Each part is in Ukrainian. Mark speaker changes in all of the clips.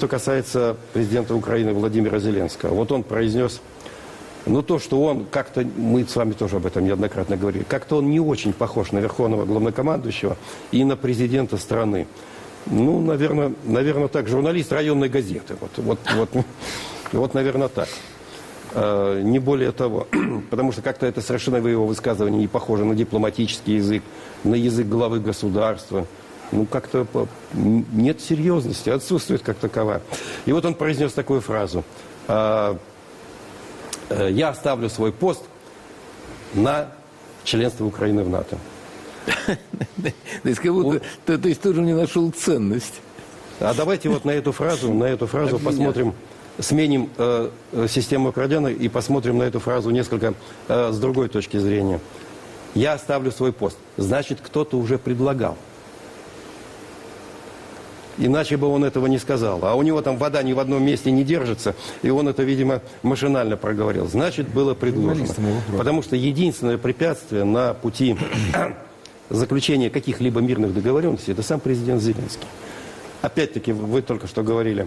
Speaker 1: Что касается президента Украины Владимира Зеленского, вот он произнес, ну то, что он как-то, мы с вами тоже об этом неоднократно говорили, как-то он не очень похож на верховного главнокомандующего и на президента страны. Ну, наверное, наверное так, журналист районной газеты. Вот, вот, вот, вот наверное, так. Э, Не более того, потому что как-то это совершенно его высказывании не похоже на дипломатический язык, на язык главы государства. Ну, как-то нет серьезности, отсутствует как таковая. И вот он произнес такую фразу. а, э, Я оставлю свой пост на членство Украины в НАТО.
Speaker 2: То есть как будто ты, то есть тоже не нашел ценность.
Speaker 1: А давайте вот на эту фразу, на эту фразу посмотрим, сменим э, э, систему аккордеона и посмотрим на эту фразу несколько э, с другой точки зрения. Я оставлю свой пост. Значит, кто-то уже предлагал. Иначе бы он этого не сказал. А у него там вода ни в одном месте не держится, и он это, видимо, машинально проговорил. Значит, было предложено. Потому что единственное препятствие на пути заключения каких-либо мирных договоренностей – это сам президент Зеленский. Опять-таки, вы только что говорили,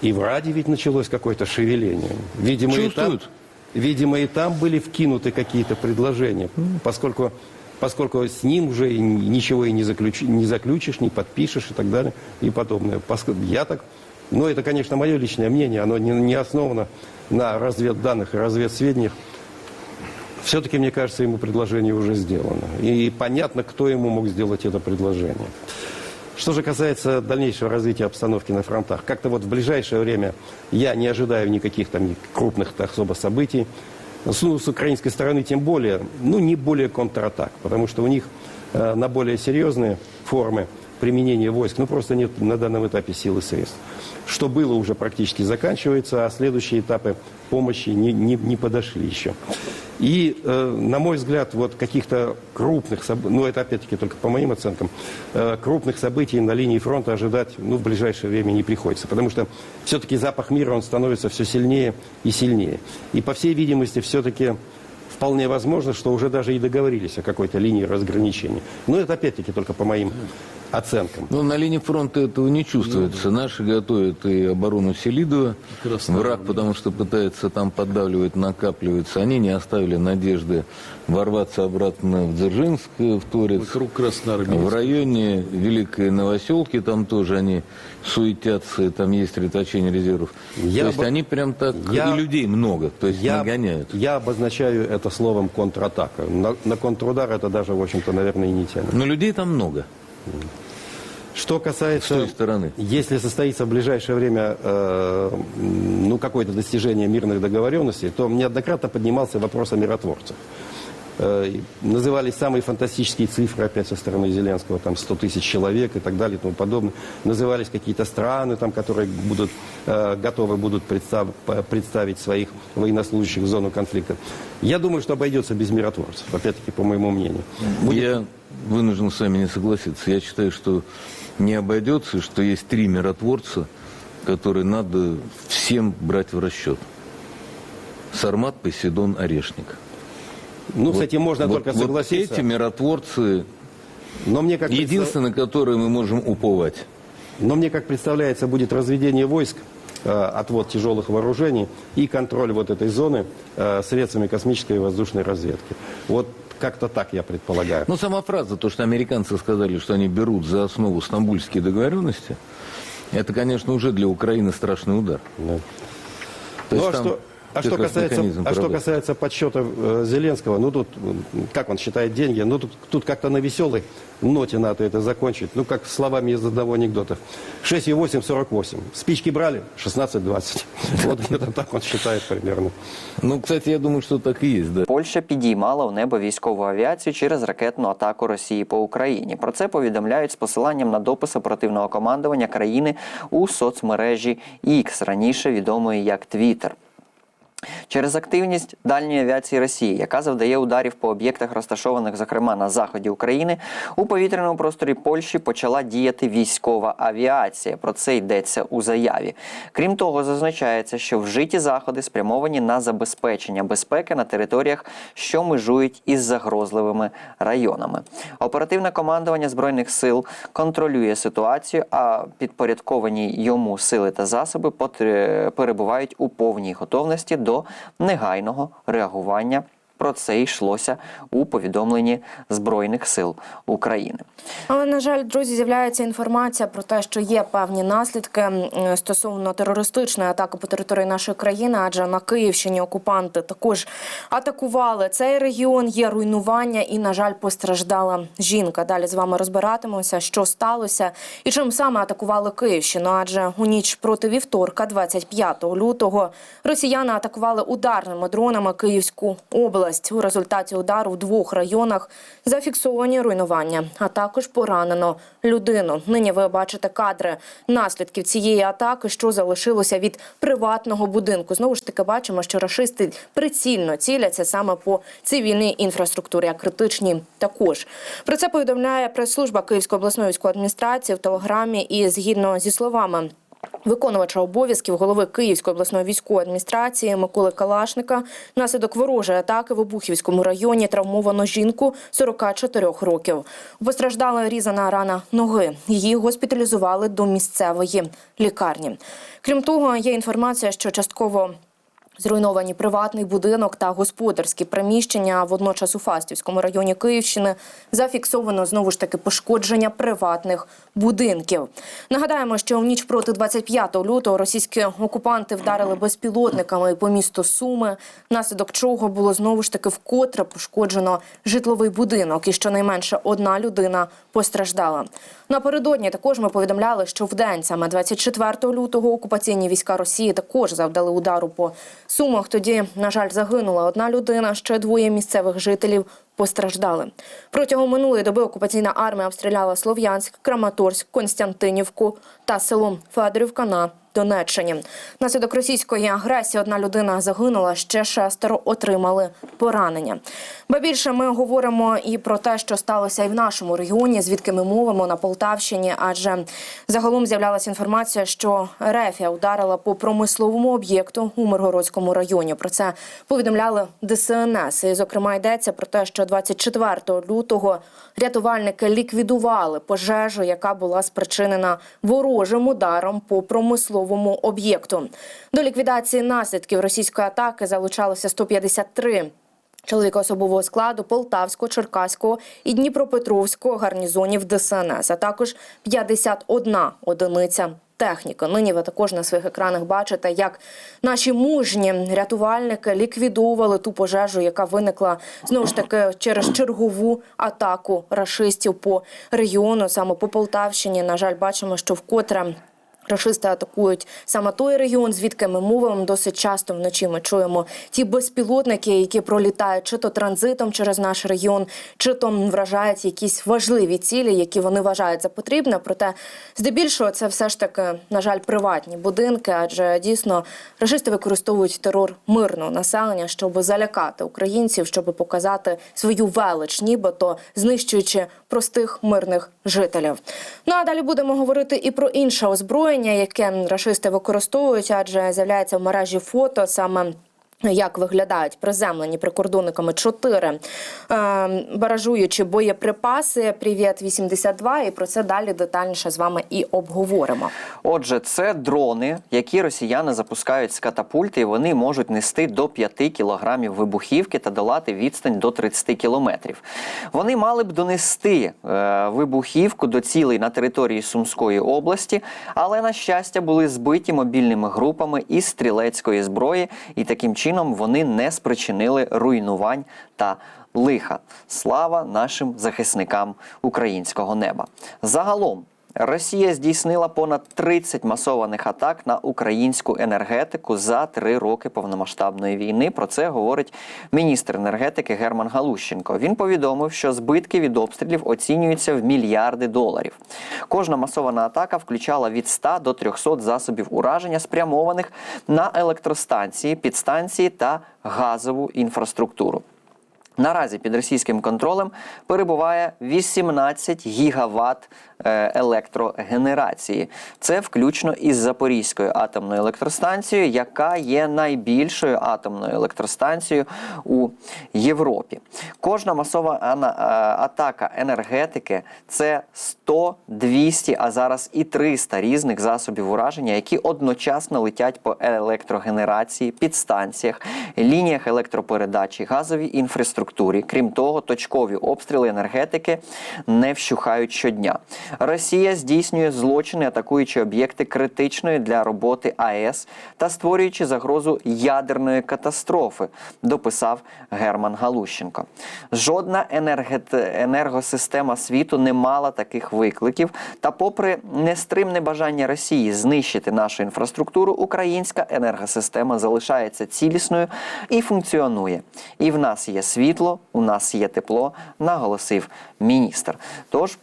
Speaker 1: и в Раде ведь началось какое-то шевеление. Видимо, и там,
Speaker 2: Чувствуют.
Speaker 1: видимо, и там были вкинуты какие-то предложения, поскольку, поскольку с ним уже ничего и не, заключи- не заключишь, не подпишешь и так далее и подобное. Я так, ну это, конечно, мое личное мнение, оно не, не основано на разведданных и разведсведениях. Все-таки, мне кажется, ему предложение уже сделано. И понятно, кто ему мог сделать это предложение. Что же касается дальнейшего развития обстановки на фронтах, как-то вот в ближайшее время я не ожидаю никаких там крупных особо событий. С, ну, с украинской стороны тем более, ну не более контратак, потому что у них э, на более серьезные формы применения войск, ну просто нет на данном этапе сил и средств. Что было уже практически заканчивается, а следующие этапы помощи не, не, не подошли еще. И, э, на мой взгляд, вот каких-то крупных ну это опять-таки только по моим оценкам, э, крупных событий на линии фронта ожидать ну, в ближайшее время не приходится. Потому что все-таки запах мира, он становится все сильнее и сильнее. И, по всей видимости, все-таки вполне возможно, что уже даже и договорились о какой-то линии разграничения. Но это опять-таки только по моим оценкам.
Speaker 2: Но на линии фронта этого не чувствуется. Наши готовят и оборону Селидова. Враг, потому что пытается там поддавливать, накапливается. Они не оставили надежды ворваться обратно в Дзержинск, в Торец.
Speaker 3: Вокруг.
Speaker 2: В районе Великой Новоселки, там тоже они суетятся, там есть реточение резервов.
Speaker 1: Я
Speaker 2: то есть
Speaker 1: бы-
Speaker 2: они прям так,
Speaker 1: Я-
Speaker 2: и людей много, то есть
Speaker 1: Я,
Speaker 2: нагоняют.
Speaker 1: я обозначаю это словом контратака. На, на контрудар это даже, в общем-то, наверное, и не тянет.
Speaker 2: Но людей там много.
Speaker 1: Что
Speaker 2: С
Speaker 1: касается...
Speaker 2: той стороны.
Speaker 1: Если состоится в ближайшее время э, ну, какое-то достижение мирных договоренностей, то неоднократно поднимался вопрос о миротворцах. Э, назывались самые фантастические цифры опять со стороны Зеленского, там 100 тысяч человек и так далее и тому подобное. Назывались какие-то страны, там, которые будут, э, готовы будут представ- представить своих военнослужащих в зону конфликта. Я думаю, что обойдется без миротворцев, опять-таки, по моему мнению.
Speaker 2: Я вынужден с вами не согласиться. Я считаю, что не обойдется, что есть три миротворца, которые надо всем брать в расчет. Сармат, Посейдон, Орешник.
Speaker 1: Ну, с
Speaker 2: Вот-
Speaker 1: этим можно
Speaker 2: вот-
Speaker 1: только
Speaker 2: вот
Speaker 1: согласиться.
Speaker 2: эти миротворцы,
Speaker 1: Но мне как представ-
Speaker 2: единственные, которые мы можем уповать.
Speaker 1: Но мне, как представляется, будет разведение войск, э, отвод тяжелых вооружений и контроль вот этой зоны э, средствами космической и воздушной разведки. Вот как-то так я предполагаю.
Speaker 2: Ну, сама фраза, то, что американцы сказали, что они берут за основу стамбульские договоренности, это, конечно, уже для Украины страшный удар.
Speaker 1: Да.
Speaker 2: То
Speaker 1: Ну,
Speaker 2: есть
Speaker 1: а
Speaker 2: там
Speaker 1: что, а что касается, а что касается подсчета э, Зеленского, ну тут, м, как он считает деньги, ну тут, тут как-то на веселой ноте надо это закончить. Ну, как словами из одного анекдота. 6,8, 48. Спички брали? 16,20. Вот где-то так он считает примерно.
Speaker 2: Ну, кстати, я думаю, что так и есть, да.
Speaker 4: Польща підіймала у небо військову авіацію через ракетну атаку Росії по Україні. Про це повідомляють з посиланням на допис оперативного командування країни у соцмережі X, раніше відомої як Twitter. Через активність дальньої авіації Росії, яка завдає ударів по об'єктах, розташованих, зокрема на заході України, у повітряному просторі Польщі почала діяти військова авіація. Про це йдеться у заяві. Крім того, зазначається, що вжиті заходи спрямовані на забезпечення безпеки на територіях, що межують із загрозливими районами. Оперативне командування збройних сил контролює ситуацію, а підпорядковані йому сили та засоби перебувають у повній готовності до негайного реагування. Про це йшлося у повідомленні Збройних сил України.
Speaker 3: Але на жаль, друзі, з'являється інформація про те, що є певні наслідки стосовно терористичної атаки по території нашої країни, адже на Київщині окупанти також атакували цей регіон. Є руйнування, і на жаль, постраждала жінка. Далі з вами розбиратимемося, що сталося і чим саме атакували Київщину. Адже у ніч проти вівторка, 25 лютого, росіяни атакували ударними дронами Київську область. У результаті удару в двох районах зафіксовані руйнування, а також поранено людину. Нині ви бачите кадри наслідків цієї атаки, що залишилося від приватного будинку. Знову ж таки, бачимо, що рашисти прицільно ціляться саме по цивільній інфраструктурі, а критичні також. Про це повідомляє прес-служба Київської обласної військової адміністрації в телеграмі. І згідно зі словами Виконувача обов'язків голови Київської обласної військової адміністрації Миколи Калашника наслідок ворожої атаки в Обухівському районі травмовано жінку 44 років. Постраждала різана рана ноги. Її госпіталізували до місцевої лікарні. Крім того, є інформація, що частково Зруйновані приватний будинок та господарські приміщення. Водночас у Фастівському районі Київщини зафіксовано знову ж таки пошкодження приватних будинків. Нагадаємо, що в ніч проти 25 лютого російські окупанти вдарили безпілотниками по місту Суми, внаслідок чого було знову ж таки вкотре пошкоджено житловий будинок, і щонайменше одна людина постраждала. Напередодні також ми повідомляли, що в день саме 24 лютого окупаційні війська Росії також завдали удару по Сумах. Тоді, на жаль, загинула одна людина. Ще двоє місцевих жителів постраждали. Протягом минулої доби окупаційна армія обстріляла Слов'янськ, Краматорськ, Константинівку та село Федорівка на Донеччині. Наслідок російської агресії одна людина загинула, ще шестеро отримали поранення. Ба більше ми говоримо і про те, що сталося і в нашому регіоні, звідки ми мовимо на Полтавщині, адже загалом з'являлася інформація, що Рефія ударила по промисловому об'єкту у Миргородському районі. Про це повідомляли ДСНС. І, зокрема, йдеться про те, що 24 лютого рятувальники ліквідували пожежу, яка була спричинена ворожим ударом по промисловому об'єкту. До ліквідації наслідків російської атаки залучалося 153 Чоловіка особового складу Полтавського, Черкаського і Дніпропетровського гарнізонів ДСНС, а також 51 одиниця техніки. Нині ви також на своїх екранах бачите, як наші мужні рятувальники ліквідовували ту пожежу, яка виникла знову ж таки через чергову атаку рашистів по регіону, саме по Полтавщині. На жаль, бачимо, що вкотре. Рашисти атакують саме той регіон, звідки ми мовимо. Досить часто вночі ми чуємо ті безпілотники, які пролітають чи то транзитом через наш регіон, чи то вражають якісь важливі цілі, які вони вважають за потрібне. Проте, здебільшого, це все ж таки, на жаль, приватні будинки, адже дійсно рашисти використовують терор мирного населення, щоб залякати українців, щоб показати свою велич, нібито знищуючи простих мирних жителів. Ну а далі будемо говорити і про інше озброєння, яке рашисти використовують, адже з'являється в мережі фото саме. Як виглядають приземлені прикордонниками чотири е, баражуючі боєприпаси Привіт 82 і про це далі детальніше з вами і обговоримо.
Speaker 4: Отже, це дрони, які росіяни запускають з катапульти, і вони можуть нести до 5 кілограмів вибухівки та долати відстань до 30 кілометрів. Вони мали б донести е, вибухівку до цілей на території Сумської області, але на щастя були збиті мобільними групами із стрілецької зброї, і таким чином вони не спричинили руйнувань та лиха. Слава нашим захисникам українського неба. Загалом. Росія здійснила понад 30 масованих атак на українську енергетику за три роки повномасштабної війни. Про це говорить міністр енергетики Герман Галущенко. Він повідомив, що збитки від обстрілів оцінюються в мільярди доларів. Кожна масована атака включала від 100 до 300 засобів ураження, спрямованих на електростанції, підстанції та газову інфраструктуру. Наразі під російським контролем перебуває 18 гігават е, електрогенерації. Це включно із Запорізькою атомною електростанцією, яка є найбільшою атомною електростанцією у Європі. Кожна масова е, атака енергетики це 100, 200, а зараз і 300 різних засобів ураження, які одночасно летять по електрогенерації, підстанціях, лініях електропередачі, газовій інфраструктурі. Крім того, точкові обстріли енергетики не вщухають щодня. Росія здійснює злочини, атакуючи об'єкти критичної для роботи АЕС та створюючи загрозу ядерної катастрофи, дописав Герман Галущенко. Жодна енергет- енергосистема світу не мала таких викликів. Та, попри нестримне бажання Росії знищити нашу інфраструктуру, українська енергосистема залишається цілісною і функціонує. І в нас є світло, у нас є тепло, наголосив міністр. Тож,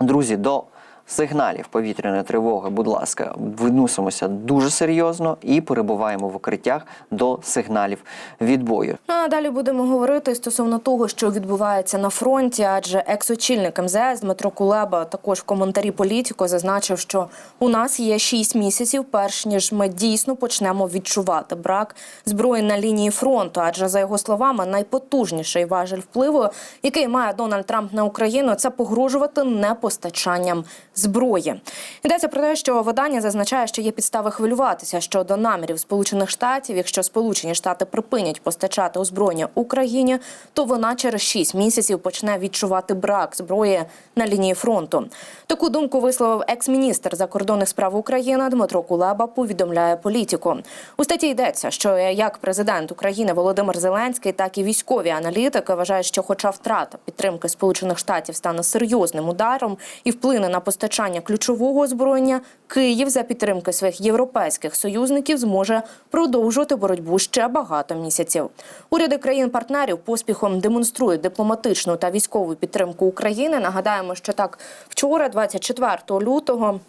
Speaker 4: друзі, до сигналів повітряної тривоги, будь ласка, відносимося дуже серйозно і перебуваємо в укриттях до сигналів відбою.
Speaker 3: Ну а далі будемо говорити стосовно того, що відбувається на фронті, адже екс-очільник МЗС Дмитро Кулеба також в коментарі політико зазначив, що у нас є 6 місяців, перш ніж ми дійсно почнемо відчувати брак зброї на лінії фронту. Адже за його словами, найпотужніший важель впливу, який має Дональд Трамп на Україну, це погрожувати непостачанням зброї. Йдеться про те, що видання зазначає, що є підстави хвилюватися щодо намірів Сполучених Штатів. Якщо Сполучені Штати припинять постачати озброєння Україні, то вона через 6 місяців почне відчувати брак зброї на лінії фронту. Таку думку висловив екс-міністр закордонних справ України Дмитро Кулеба. Повідомляє політику. У статті йдеться, що як президент України Володимир Зеленський, так і військові аналітики вважають, що, хоча втрата підтримки Сполучених Штатів стане серйозним ударом і вплине на постачання ключового озброєння, Київ за підтримки своїх європейських союзників зможе продовжувати боротьбу ще багато місяців. Уряди країн-партнерів поспіхом демонструють дипломатичну та військову підтримку України. Нагадаємо, що так вчора, 24 лютого.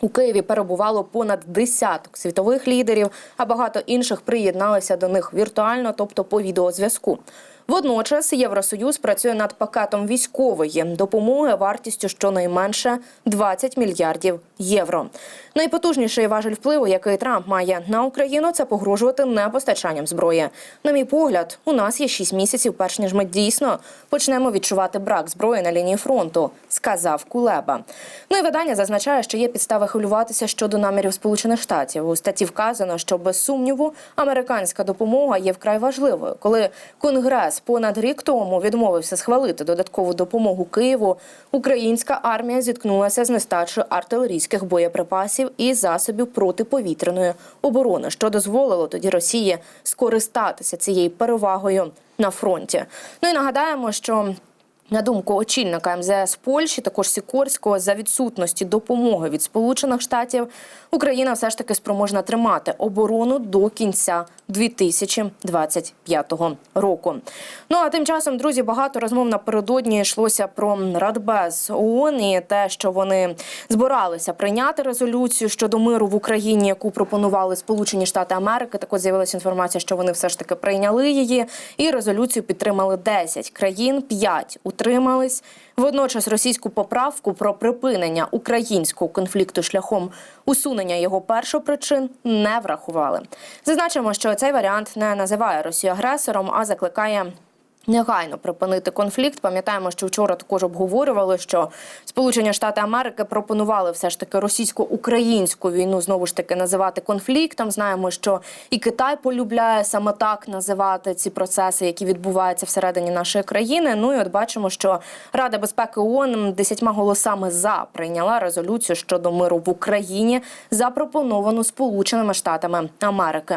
Speaker 3: У Києві перебувало понад десяток світових лідерів, а багато інших приєдналися до них віртуально, тобто по відеозв'язку. Водночас Євросоюз працює над пакетом військової допомоги вартістю щонайменше 20 мільярдів євро. Найпотужніший важель впливу, який Трамп має на Україну, це погрожувати непостачанням зброї. На мій погляд, у нас є 6 місяців, перш ніж ми дійсно почнемо відчувати брак зброї на лінії фронту, сказав Кулеба. Ну і видання зазначає, що є підстави хвилюватися щодо намірів Сполучених Штатів. У статті вказано, що без сумніву американська допомога є вкрай важливою, коли Конгрес понад рік тому відмовився схвалити додаткову допомогу Києву. Українська армія зіткнулася з нестачею артилерійських боєприпасів і засобів протиповітряної оборони, що дозволило тоді Росії скористатися цією перевагою на фронті. Ну і нагадаємо, що на думку очільника МЗС Польщі, також Сікорського, за відсутності допомоги від Сполучених Штатів, Україна все ж таки спроможна тримати оборону до кінця 2025 року. Ну а тим часом, друзі, багато розмов напередодні йшлося про Радбез ООН і те, що вони збиралися прийняти резолюцію щодо миру в Україні, яку пропонували Сполучені Штати Америки. Також з'явилася інформація, що вони все ж таки прийняли її, і резолюцію підтримали 10 країн, 5 утримались. Водночас російську поправку про припинення українського конфлікту шляхом усунення його першопричин не врахували. Зазначимо, що цей варіант не називає Росію агресором, а закликає. Негайно припинити конфлікт. Пам'ятаємо, що вчора також обговорювали, що Сполучені Штати Америки пропонували все ж таки російсько-українську війну знову ж таки називати конфліктом. Знаємо, що і Китай полюбляє саме так називати ці процеси, які відбуваються всередині нашої країни. Ну і от бачимо, що Рада безпеки ООН десятьма голосами за прийняла резолюцію щодо миру в Україні, запропоновану Сполученими Штатами Америки.